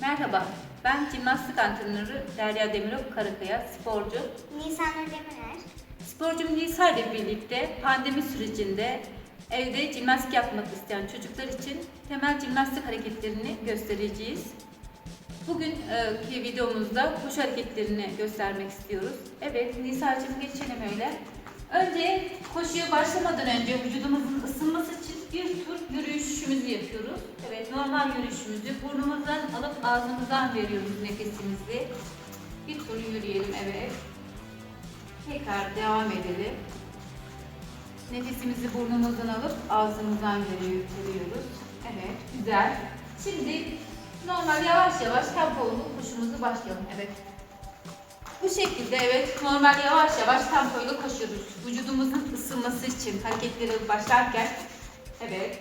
Merhaba, ben jimnastik antrenörü Derya Demirok Karakaya, sporcu. Nisan Ödemeler. Sporcum Nisa ile birlikte pandemi sürecinde evde jimnastik yapmak isteyen çocuklar için temel jimnastik hareketlerini göstereceğiz. Bugünkü videomuzda koşu hareketlerini göstermek istiyoruz. Evet, Nisa'cığım geçelim öyle. Önce koşuya başlamadan önce vücudumuzun ısınması için bir tur yürüyüşümüzü yapıyoruz. Evet, normal yürüyüşümüzü burnumuzdan alıp ağzımızdan veriyoruz nefesimizi. Bir tur yürüyelim, evet. Tekrar devam edelim. Nefesimizi burnumuzdan alıp ağzımızdan veri- veriyoruz. Evet, güzel. Şimdi normal yavaş yavaş tempolu koşumuzu başlayalım. Evet. Bu şekilde evet normal yavaş yavaş tempoyla koşuyoruz. Vücudumuzun ısınması için hareketleri başlarken evet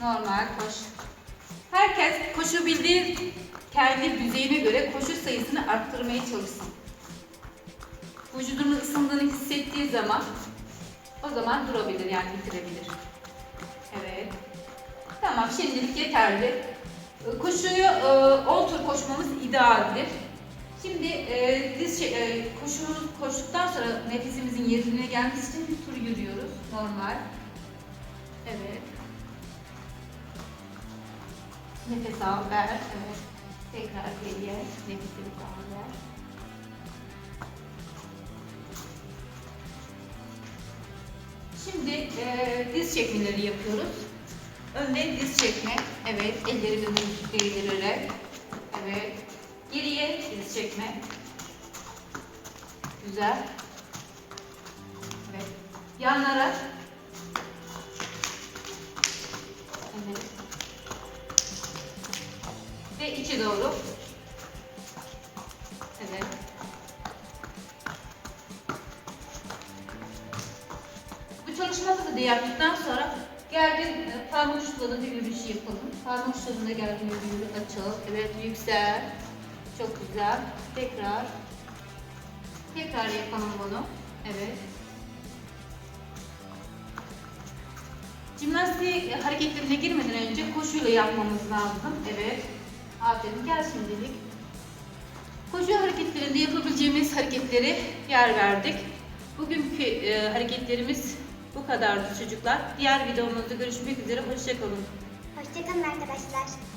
normal koş. Herkes koşabildiği kendi düzeyine göre koşu sayısını arttırmaya çalışsın. Vücudunun ısındığını hissettiği zaman o zaman durabilir yani bitirebilir. Evet. Tamam şimdilik yeterli. Koşuyu e, 10 tur koşmamız idealdir. Şimdi e, diz şey, e, koşumuz koştuktan sonra nefesimizin yerine gelmesi için bir tur yürüyoruz. Normal. Evet. Nefes al, ver. Evet. Tekrar geriye. Nefesini al, ver. Şimdi e, diz çekmeleri yapıyoruz. Önde diz çekme. Evet. Ellerimizi değdirerek. Evet. Geriye diz çekme. Güzel. Evet. Yanlara. Ve içe doğru. Evet. Bu çalışmamızı da yaptıktan sonra geldin e, parmak uçlarında yürüyüş yapalım. Parmak uçlarında geldin yürü açıl. Evet yüksel. Çok güzel. Tekrar. Tekrar yapalım bunu. Evet. Jimnastik hareketlerine girmeden önce koşuyla yapmamız lazım. Evet. Aferin gel şimdilik. Koşu hareketlerinde yapabileceğimiz hareketleri yer verdik. Bugünkü e, hareketlerimiz bu kadardı çocuklar. Diğer videomuzda görüşmek üzere. Hoşçakalın. Hoşçakalın arkadaşlar.